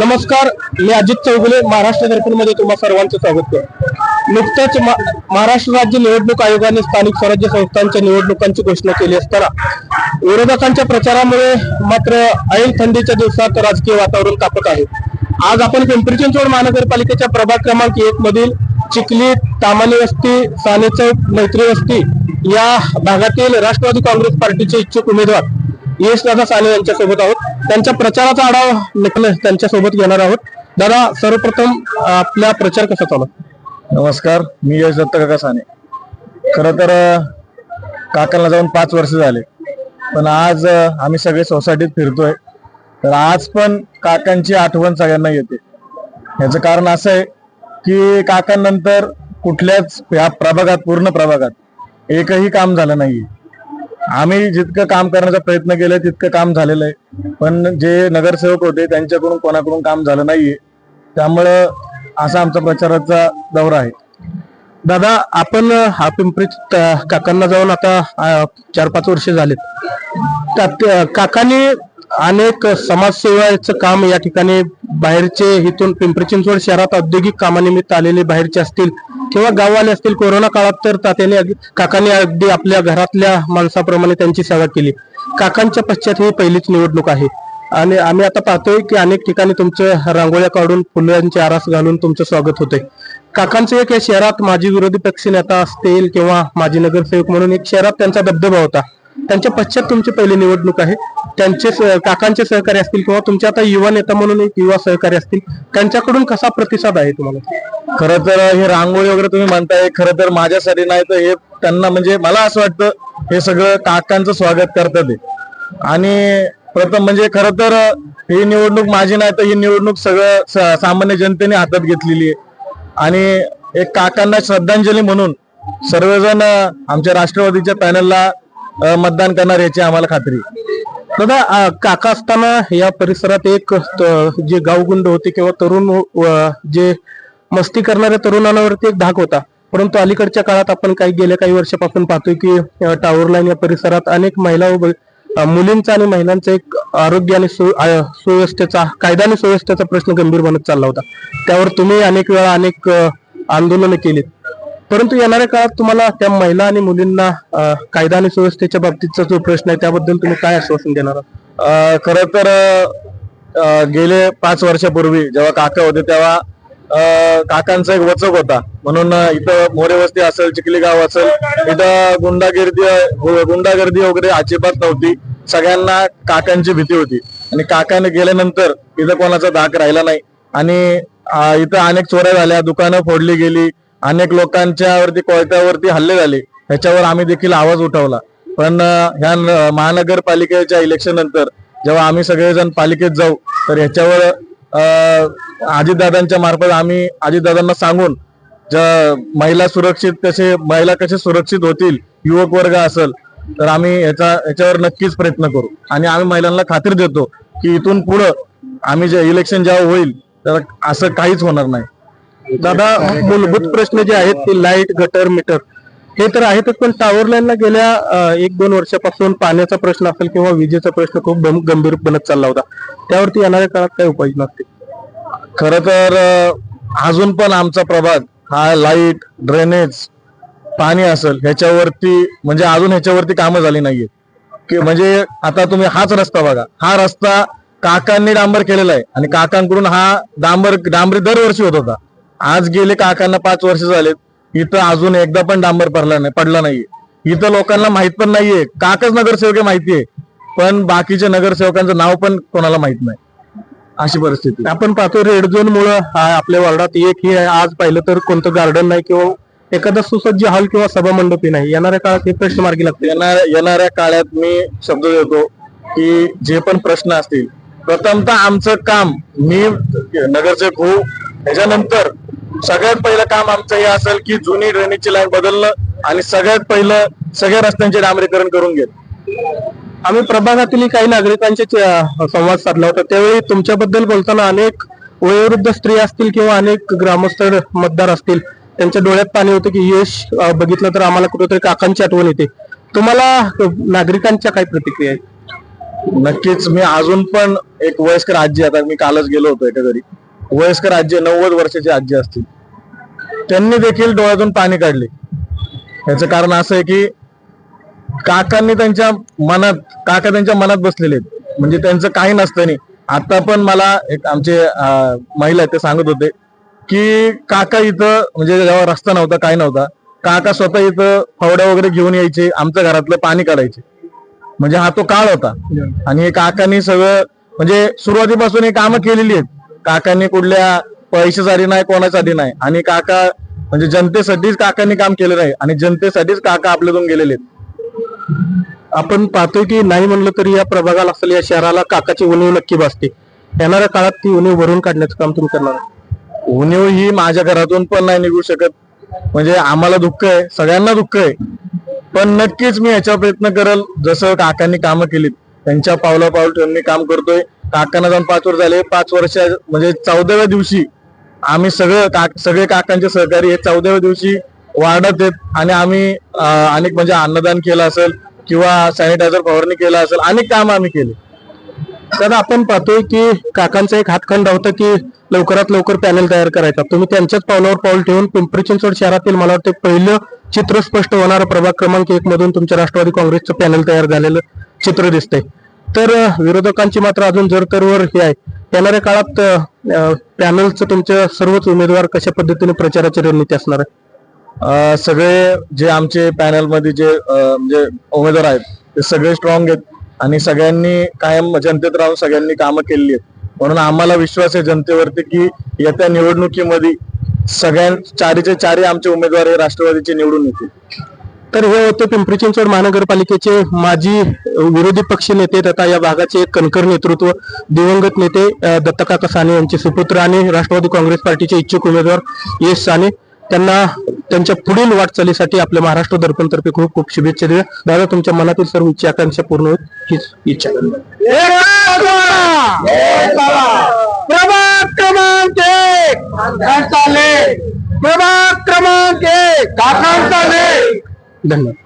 नमस्कार मी अजित चौगुले महाराष्ट्र दर्पणमध्ये तुम्हा सर्वांचं स्वागत करतो. नुकतंच महाराष्ट्र राज्य निवडणूक आयोगाने स्थानिक स्वराज्य संस्थांच्या निवडणुकांची घोषणा केली असताना विरोधकांच्या प्रचारामुळे मात्र ऐन थंडीच्या दिवसात राजकीय वातावरण तापत आहे. आज आपण पिंपरी चिंचवड महानगरपालिकेच्या प्रभाग क्रमांक एक मधील चिखली तामानी वस्ती साने चौक मैत्री वस्ती या भागातील राष्ट्रवादी काँग्रेस पार्टीचे इच्छुक उमेदवार यश दादा साने यांच्या सोबत आहोत. त्यांच्या प्रचाराचा आढावा नक्की त्यांच्यासोबत घेणार आहोत. दादा सर्वप्रथम आपला प्रचार कसा चालू नमस्कार मी यश दत्त काका साने. खरं तर काकांना जाऊन पाच वर्ष झाले. पण आज आम्ही सगळे सोसायटीत फिरतोय. तर आज पण काकांची आठवण सगळ्यांना येते. याचं कारण असं आहे की काकांनंतर कुठल्याच या प्रभागात पूर्ण प्रभागात एकही काम झालं नाही आम्ही जितकं काम करण्याचा प्रयत्न केलाय तितकं काम झालेलं आहे. पण जे नगरसेवक होते त्यांच्याकडून कोणाकडून काम झालं नाहीये. त्यामुळं असा आमचा प्रचाराचा दौरा आहे. दादा आपण हा पिंपरी काकांना जाऊन आता चार पाच वर्ष झालेत. त्यात काकांनी अनेक समाजसेवाचं काम या ठिकाणी बाहेरचे इथून पिंपरी चिंचवड शहरात औद्योगिक कामानिमित्त आलेले बाहेरचे असतील. किंवा गाववाले असतील कोरोना काळात तर तात्याने काकांनी अगदी आपल्या घरातल्या माणसाप्रमाणे त्यांची सेवा केली. काकांच्या पश्चात ही पहिलीच निवडणूक आहे. आणि आम्ही आता पाहतोय की अनेक ठिकाणी तुमचं रांगोळ्या काढून फुलांचे आरास घालून तुमचं स्वागत होतंय. काकांचं एक या शहरात माजी विरोधी पक्षनेता असतील किंवा माजी नगरसेवक म्हणून एक शहरात त्यांचा दबदबा होता. त्यांच्या पश्चात तुमची पहिली निवडणूक आहे. त्यांचे काकांचे सहकारी असतील किंवा तुमचे आता युवा नेता म्हणून एक युवा सहकारी असतील त्यांच्याकडून कसा प्रतिसाद आहे तुम्हाला? खरं तर हे रांगोळी वगैरे तुम्ही म्हणताय खरं तर माझ्यासाठी नाही तर हे त्यांना म्हणजे मला असं वाटतं हे सगळं काकांचं स्वागत करतात ते आणि प्रथम म्हणजे खरं तर ही निवडणूक माझी नाही तर ही निवडणूक सगळं सामान्य जनतेने हातात घेतलेली आहे. आणि एक काकांना श्रद्धांजली म्हणून सर्वजण आमच्या राष्ट्रवादीच्या पॅनलला मतदान करणार याची आम्हाला खात्री. दादा काका असताना या परिसरात एक त- जे गावगुंड होते किंवा तरुण जे मस्ती करणाऱ्या तरुणांवरती एक धाक होता. परंतु अलीकडच्या काळात आपण काही गेल्या काही वर्षापासून पाहतोय की टावर लाईन या परिसरात अनेक महिला मुलींचा आणि महिलांचा एक आरोग्य आणि सुव्यवस्थेचा कायदा आणि सुव्यवस्थेचा प्रश्न गंभीर बनत चालला होता. त्यावर तुम्ही अनेक वेळा अनेक आंदोलनं केलीत. परंतु येणाऱ्या काळात तुम्हाला त्या महिला आणि मुलींना कायदा आणि सुव्यवस्थेच्या बाबतीतचा जो प्रश्न आहे त्याबद्दल तुम्ही काय आश्वासन देणार आहात? तर गेले पाच वर्षापूर्वी जेव्हा काका होते तेव्हा काकांचा एक वचक होता. म्हणून इथं मोरे वस्ती असेल चिखली गाव असेल इथं गुंडागिर्दी गुंडागर्दी वगैरे अजिबात नव्हती. सगळ्यांना काकांची भीती होती. आणि काकाने गेल्यानंतर इथं कोणाचा धाक राहिला नाही. आणि इथं अनेक चोऱ्या झाल्या दुकानं फोडली गेली. अनेक लोकांच्यावरती कोयत्यावरती हल्ले झाले. ह्याच्यावर आम्ही देखील आवाज उठवला. पण ह्या महानगरपालिकेच्या इलेक्शन नंतर जेव्हा आम्ही सगळेजण पालिकेत जाऊ तर ह्याच्यावर अजितदादांच्या मार्फत आम्ही अजितदादांना सांगून ज- महिला सुरक्षित कसे महिला कसे सुरक्षित होतील युवक वर्ग असेल तर आम्ही याचा याच्यावर नक्कीच प्रयत्न करू. आणि आम्ही महिलांना खात्री देतो की इथून पुढं आम्ही जे इलेक्शन जेव्हा होईल तर असं काहीच होणार नाही. दादा मूलभूत प्रश्न जे आहेत ते लाइट गटर मीटर हे तर आहेतच पण टावर लाईनला गेल्या एक दोन वर्षापासून पाण्याचा प्रश्न असेल किंवा विजेचा प्रश्न खूप गंभीर बनत चालला होता. त्यावरती येणाऱ्या काळात काय उपाययोजना असतील खर तर अजून पण आमचा प्रभाग हा लाइट ड्रेनेज पाणी असेल ह्याच्यावरती म्हणजे अजून ह्याच्यावरती कामं झाली नाहीये की म्हणजे आता तुम्ही हाच रस्ता बघा. हा रस्ता काकांनी डांबर केलेला आहे. आणि काकांकडून हा डांबर डांबरी दरवर्षी होत होता. आज गेले काकांना पाच वर्ष झालेत. इथं अजून एकदा पण डांबर पडला नाही पडला नाहीये. इथं लोकांना माहीत पण नाहीये. काकाच नगरसेवक आहे माहितीये. पण बाकीच्या नगरसेवकांचं नाव पण कोणाला माहीत नाही. अशी परिस्थिती. आपण पाहतो रेड झोन मुळे आपल्या वार्डात एक हे आज पाहिलं तर कोणतं गार्डन नाही किंवा एखादा सुसज्ज हॉल किंवा सभा मंडपी नाही. येणाऱ्या काळात हे प्रश्न मार्गी लागतील. येणाऱ्या काळात मी शब्द देतो की जे पण प्रश्न असतील प्रथमतः आमचं काम मी नगरसेवक होऊ. त्याच्यानंतर सगळ्यात पहिलं काम आमचं हे असेल की जुनी ड्रेनेजची लाईन बदलणं आणि सगळ्यात पहिलं सगळ्या रस्त्यांचे डांबरीकरण करून घेत आम्ही प्रभागातील काही नागरिकांचे संवाद साधला होता. त्यावेळी तुमच्याबद्दल बोलताना अनेक वयोवृद्ध स्त्री असतील किंवा अनेक ग्रामस्थ मतदार असतील त्यांच्या डोळ्यात पाणी होतं की यश बघितलं तर आम्हाला कुठेतरी काकांची आठवण येते. तुम्हाला नागरिकांच्या काय प्रतिक्रिया आहेत? नक्कीच. मी अजून पण एक वयस्कर आजी आता मी कालच गेलो होतो एका घरी. वयस्कर आजी नव्वद वर्षाची आजी असतील. त्यांनी देखील डोळ्यातून पाणी काढले. याचं कारण असं आहे की काकांनी त्यांच्या मनात काका त्यांच्या मनात बसलेले आहेत. म्हणजे त्यांचं काही नसतं नाही. आता पण मला एक आमचे महिला आहेत ते सांगत होते की काका इथं म्हणजे जेव्हा रस्ता नव्हता काय नव्हता काका स्वतः इथं फवड्या वगैरे घेऊन यायचे आमच्या घरातलं पाणी काढायचे. म्हणजे हा तो काळ होता. आणि हे काकांनी सगळं म्हणजे सुरुवातीपासून हे कामं केलेली आहेत. काकांनी कुठल्या पैशासाठी नाही कोणासाठी नाही. आणि काका म्हणजे जनतेसाठीच काकांनी काम केलं नाही आणि जनतेसाठीच काका आपल्यातून गेलेले आहेत. आपण पाहतोय की नाही म्हणलं तरी या प्रभागाला असेल या शहराला काकाची उणीव नक्की भासते येणाऱ्या काळात ती उणीव भरून काढण्याचं काम तुम्ही करणार उणीव ही माझ्या घरातून पण नाही निघू शकत. म्हणजे आम्हाला दुःख आहे सगळ्यांना दुःख आहे. पण नक्कीच मी याचा प्रयत्न करेल. जसं काकांनी कामं केलीत त्यांच्या पावला पाऊल ठेवून मी काम करतोय. काकांना जाऊन पाच वर्ष झाले. पाच वर्ष म्हणजे चौदाव्या दिवशी आम्ही सगळं काक सगळे काकांचे सहकारी हे चौदाव्या दिवशी वाढत आहेत आणि आम्ही अनेक म्हणजे अन्नदान केलं असेल किंवा सॅनिटायझर फवारणी केलं असेल अनेक काम आम्ही केले. तर आपण पाहतोय की काकांचा एक हातखंड होता की लवकरात लवकर पॅनल तयार करायचा. तुम्ही त्यांच्याच पावलावर पाऊल ठेवून पिंपरी चिंचवड शहरातील मला वाटतं पहिलं चित्र स्पष्ट होणारा प्रभाग क्रमांक एक मधून तुमच्या राष्ट्रवादी काँग्रेसचं पॅनल तयार झालेलं चित्र दिसतंय. तर विरोधकांची मात्र अजून जरतरवर हे आहे. येणाऱ्या काळात पॅनलचं तुमच्या सर्वच उमेदवार कशा पद्धतीने प्रचाराची रणनीती असणार आहे? सगळे जे आमचे पॅनलमध्ये जे म्हणजे उमेदवार आहेत ते सगळे स्ट्रॉंग आहेत आणि सगळ्यांनी कायम जनतेत राहून सगळ्यांनी कामं केलेली आहेत. म्हणून आम्हाला विश्वास आहे जनतेवरती की येत्या निवडणुकीमध्ये सगळ्यां चारीचे चारी आमचे उमेदवार हे राष्ट्रवादीचे निवडून येतील. तर हे होते पिंपरी चिंचवड महानगरपालिकेचे माजी विरोधी पक्ष नेते तथा या भागाचे एक कणकर नेतृत्व दिवंगत नेते दत्तकाका साने यांचे सुपुत्र आणि राष्ट्रवादी काँग्रेस पार्टीचे इच्छुक उमेदवार यश साने त्यांना त्यांच्या पुढील वाटचालीसाठी आपल्या महाराष्ट्र दर्पणतर्फे खूप खूप शुभेच्छा द्या दादा तुमच्या मनातील सर्व इच्छा आकांक्षा पूर्ण होईल हीच इच्छा. प्रभाग क्रमांक एक. प्रभाग क्रमांक एक. धन्यवाद.